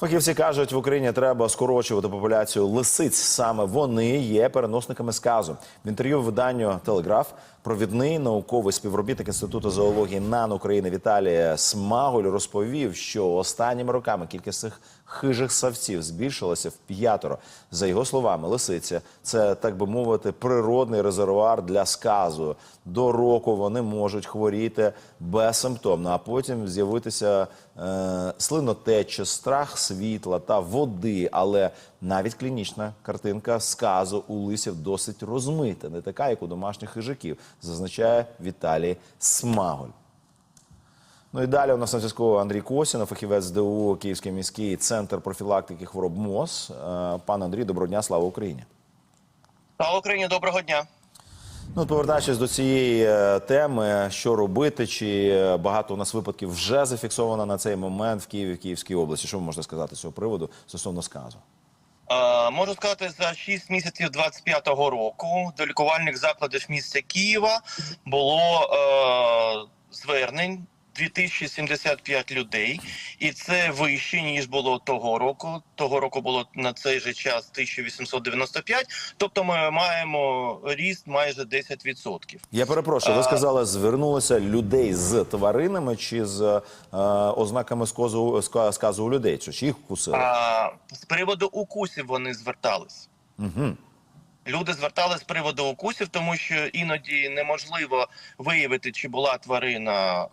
Фахівці кажуть, в Україні треба скорочувати популяцію лисиць. Саме вони є переносниками сказу. В інтерв'ю виданню Телеграф провідний науковий співробітник інституту зоології НАН України Віталій Смаголь розповів, що останніми роками кількість цих хижих савців збільшилася в п'ятеро. За його словами, лисиця це так би мовити природний резервуар для сказу. До року вони можуть хворіти безсимптомно, а потім з'явитися е, слинотеча, страх світла та води. Але навіть клінічна картинка сказу у лисів досить розмита, не така, як у домашніх хижаків, зазначає Віталій Смаголь. Ну і далі у нас на зв'язку Андрій Косін, фахівець ДУ Київський міський центр профілактики хвороб МОЗ. Е, Пане Андрій, доброго дня, слава Україні. Слава Україні, доброго дня. Ну, повертаючись до цієї е, теми, що робити, чи е, багато у нас випадків вже зафіксовано на цей момент в Києві, в Київській області. Що ви можете сказати з цього приводу стосовно сказу? Е, можу сказати, за 6 місяців 25-го року до лікувальних закладів міста Києва було е, звернень 2075 людей, і це вище ніж було того року. Того року було на цей же час 1895, Тобто ми маємо ріст майже 10%. Я перепрошую, ви сказали, звернулися людей з тваринами чи з е, ознаками сказу, ска- сказу у людей? Чи чи їх вкусили? А з приводу укусів вони звертались. Угу. Люди звертались з приводу укусів, тому що іноді неможливо виявити, чи була тварина е,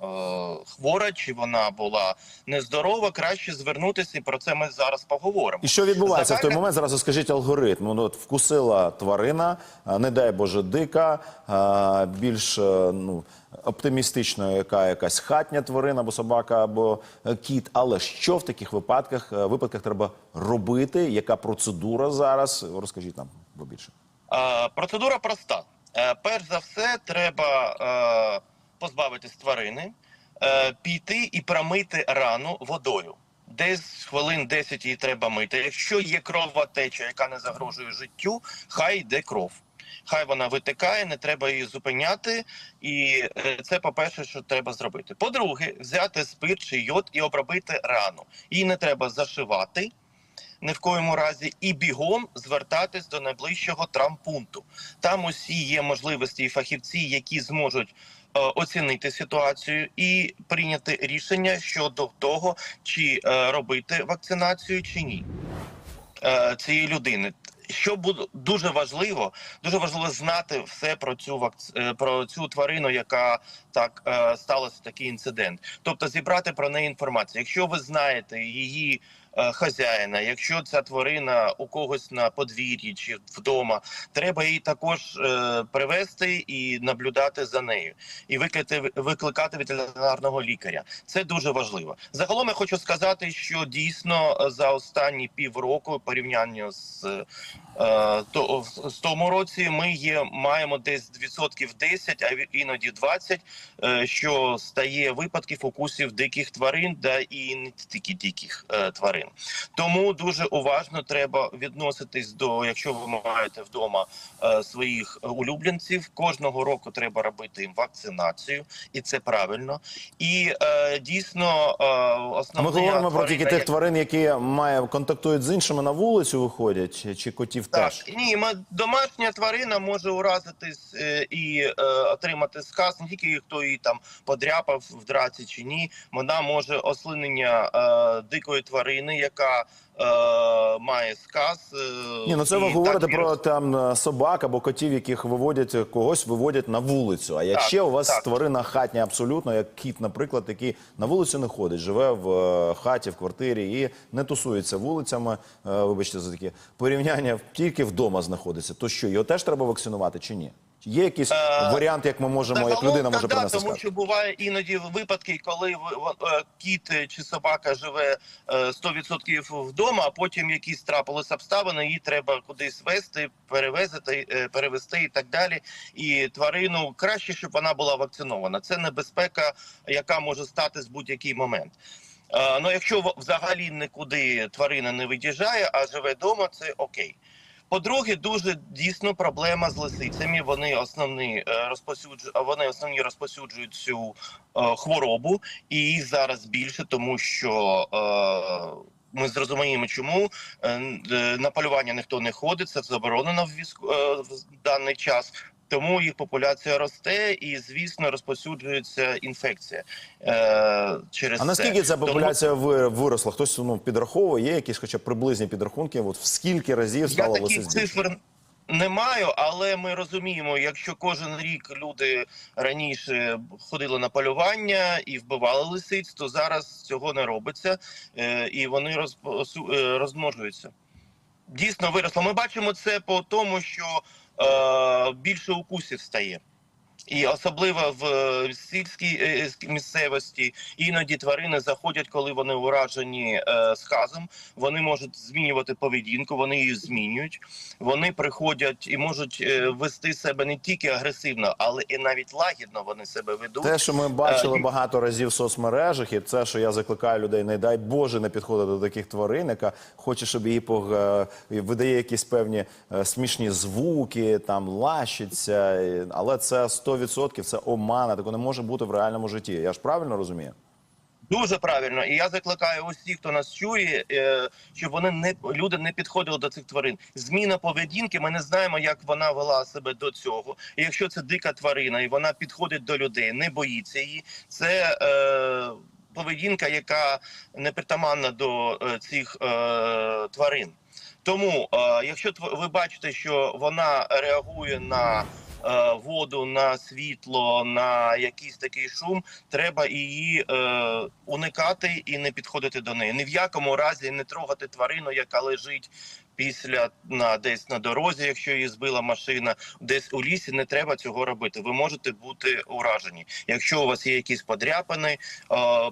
хвора, чи вона була нездорова. Краще звернутися, і про це ми зараз поговоримо. І що відбувається в той момент? Зараз скажіть алгоритм. Ну, от вкусила тварина, не дай Боже, дика, а, більш е, ну, оптимістично, яка якась хатня тварина, або собака, або е, кіт. Але що в таких випадках, е, випадках треба робити? Яка процедура зараз? Розкажіть нам побільше. Е, процедура проста. Е, перш за все, треба е, позбавитись тварини, піти і промити рану водою. Десь хвилин 10 її треба мити. Якщо є кровотеча, яка не загрожує життю, хай йде кров. Хай вона витикає, не треба її зупиняти, і це по-перше, що треба зробити. По-друге, взяти спирт чи йод і обробити рану. Її не треба зашивати ні в коєму разі і бігом звертатись до найближчого травмпункту. Там усі є можливості і фахівці, які зможуть е, оцінити ситуацію і прийняти рішення щодо того, чи е, робити вакцинацію чи ні е, цієї людини. Що буде дуже важливо, дуже важливо знати все про цю вакц... про цю тварину, яка так сталося такий інцидент. Тобто зібрати про неї інформацію. Якщо ви знаєте її хазяїна, якщо ця тварина у когось на подвір'ї чи вдома, треба її також е, привезти і наблюдати за нею, і викликати, викликати ветеринарного лікаря. Це дуже важливо. Загалом я хочу сказати, що дійсно е, за останні півроку порівняння з е, то в тому році ми є маємо десь відсотків 10, а іноді 20, е, що стає випадків укусів диких тварин, да і не тільки диких е, тварин. Тому дуже уважно треба відноситись до, якщо ви маєте вдома е, своїх улюбленців, кожного року треба робити їм вакцинацію, і це правильно. І е, дійсно е, А ми говоримо про тільки тих як- тварин, які має контактують з іншими на вулицю, виходять, чи, котів Так, теж. ні, ма- домашня тварина може уразитись е, і е, отримати сказ, не тільки хто її там подряпав в драці чи ні. Вона може ослинення е, дикої тварини, яка е, має сказ. Е, Ні, ну це ви говорите про там е, собак або котів, яких виводять е, когось, виводять на вулицю. А якщо Так, у вас так. тварина хатня абсолютно, як кіт, наприклад, який на вулицю не ходить, живе в е, хаті, в квартирі і не тусується вулицями, е, вибачте за таке порівняння, тільки вдома знаходиться, то що його теж треба вакцинувати чи ні? Є якийсь Е, варіант, як ми можемо, як людина може да, принести тому що буває іноді випадки, коли е, кіт е, чи собака живе е, 100% вдома, а потім якісь трапились обставини, її треба кудись вести, перевезти, е, перевезти і так далі. І тварину краще, щоб вона була вакцинована. Це небезпека, яка може стати з будь-який момент. Ну, якщо взагалі нікуди тварина не від'їжджає, а живе вдома, це окей. По-друге, дуже дійсно проблема з лисицями. Вони основні е, вони основні розповсюджують цю е, хворобу, і їх зараз більше, тому що е, ми зрозуміємо, чому е, е, на полювання ніхто не ходить, це заборонено в війську е, в даний час. Тому їх популяція росте і, звісно, розповсюджується інфекція е, через А наскільки це. ця популяція Тому... виросла? Хтось ну підраховує, є якісь, хоча б приблизні підрахунки? От в скільки разів Я стало таких лисиць більше? цифр не маю, але ми розуміємо, якщо кожен рік люди раніше ходили на полювання і вбивали лисиць, то зараз цього не робиться, е, і вони розпосу- е, розмножуються. Дійсно виросло. Ми бачимо це по тому, що е, більше укусів стає. І особливо в е, сільській е, місцевості іноді тварини заходять, коли вони уражені е, сказом. Вони можуть змінювати поведінку, вони її змінюють. Вони приходять і можуть е, вести себе не тільки агресивно, але і навіть лагідно вони себе ведуть. Те, що ми бачили Е, багато разів в соцмережах, і це, що я закликаю людей, не дай Боже, не підходити до таких тварин, яка хоче, щоб її пог... е, видає якісь певні е, смішні звуки, там лащиться, але це 100% це омана, такого не може бути в реальному житті. Я ж правильно розумію? Дуже правильно, і я закликаю усіх, хто нас чує, е, щоб вони не люди не підходили до цих тварин. Зміна поведінки. Ми не знаємо, як вона вела себе до цього. І якщо це дика тварина, і вона підходить до людей, не боїться її. Це е, поведінка, яка не притаманна до е, цих е, тварин. Тому, е, якщо ви бачите, що вона реагує на воду, на світло, на якийсь такий шум, треба її е, уникати і не підходити до неї. Ні в якому разі не трогати тварину, яка лежить після на десь на дорозі, якщо її збила машина, десь у лісі не треба цього робити. Ви можете бути уражені. Якщо у вас є якісь подряпини, е,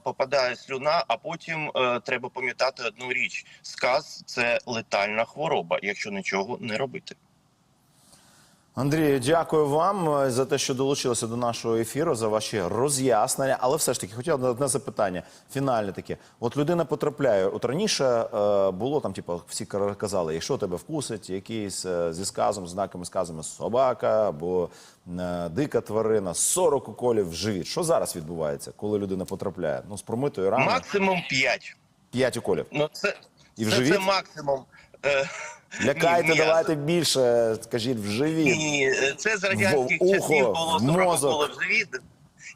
попадає слюна, а потім е, треба пам'ятати одну річ: сказ це летальна хвороба, якщо нічого не робити. Андрій, дякую вам е, за те, що долучилися до нашого ефіру, за ваші роз'яснення. Але все ж таки, хотів одне- одне запитання, фінальне таке. От людина потрапляє. От раніше е, було там, типу, всі казали, якщо тебе вкусить, якийсь е, зі сказом, знаками сказами собака або е, дика тварина, 40 уколів в живіт. Що зараз відбувається, коли людина потрапляє? Ну, з промитою раною Максимум 5. 5 уколів. Ну це, І в це, живіт? це максимум. Е, Лякайте, ні, ні, давайте більше, скажіть, в живіт. Ні, це з радянських В ухо, часів було в 40 мозок. в живіт.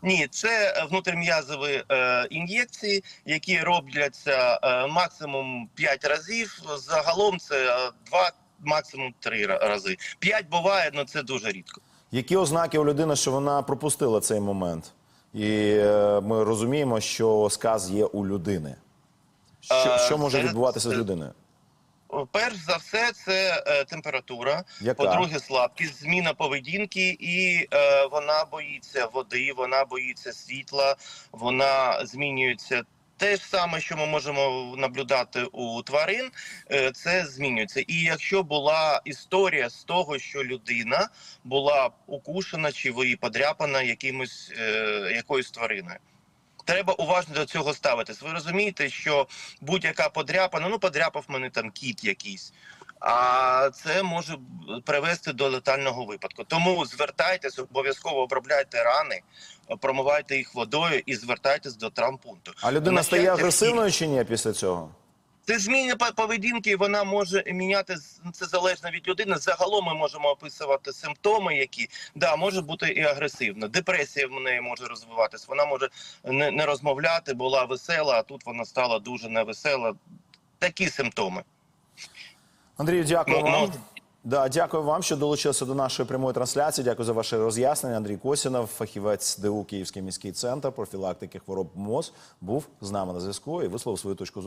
Ні, це внутрім'язові е, ін'єкції, які робляться е, максимум 5 разів. Загалом це 2, максимум 3 рази. 5 буває, але це дуже рідко. Які ознаки у людини, що вона пропустила цей момент? І е, ми розуміємо, що сказ є у людини. Що, Е, що може це- відбуватися з людиною? Перш за все, це е, температура. По-друге, слабкість, зміна поведінки, і е, вона боїться води, вона боїться світла, вона змінюється. Те ж саме, що ми можемо наблюдати у тварин, е, це змінюється. І якщо була історія з того, що людина була укушена чи подряпана якимось е, якоюсь твариною. Треба уважно до цього ставитись. Ви розумієте, що будь-яка подряпана, ну подряпав мене там кіт якийсь. А це може привести до летального випадку. Тому звертайтесь, обов'язково обробляйте рани, промивайте їх водою і звертайтесь до травмпункту. А людина стає агресивною чи ні після цього? Це зміна по- поведінки, вона може міняти це залежно від людини. Загалом ми можемо описувати симптоми, які да може бути і агресивна. Депресія в неї може розвиватись. Вона може не, не розмовляти, була весела, а тут вона стала дуже невесела. Такі симптоми. Андрію, дякую Ну, вам. ну. Да, дякую вам, що долучилися до нашої прямої трансляції. Дякую за ваше роз'яснення. Андрій Косінов, фахівець ДУ Київський міський центр профілактики хвороб МОЗ, був з нами на зв'язку і висловив свою точку зору.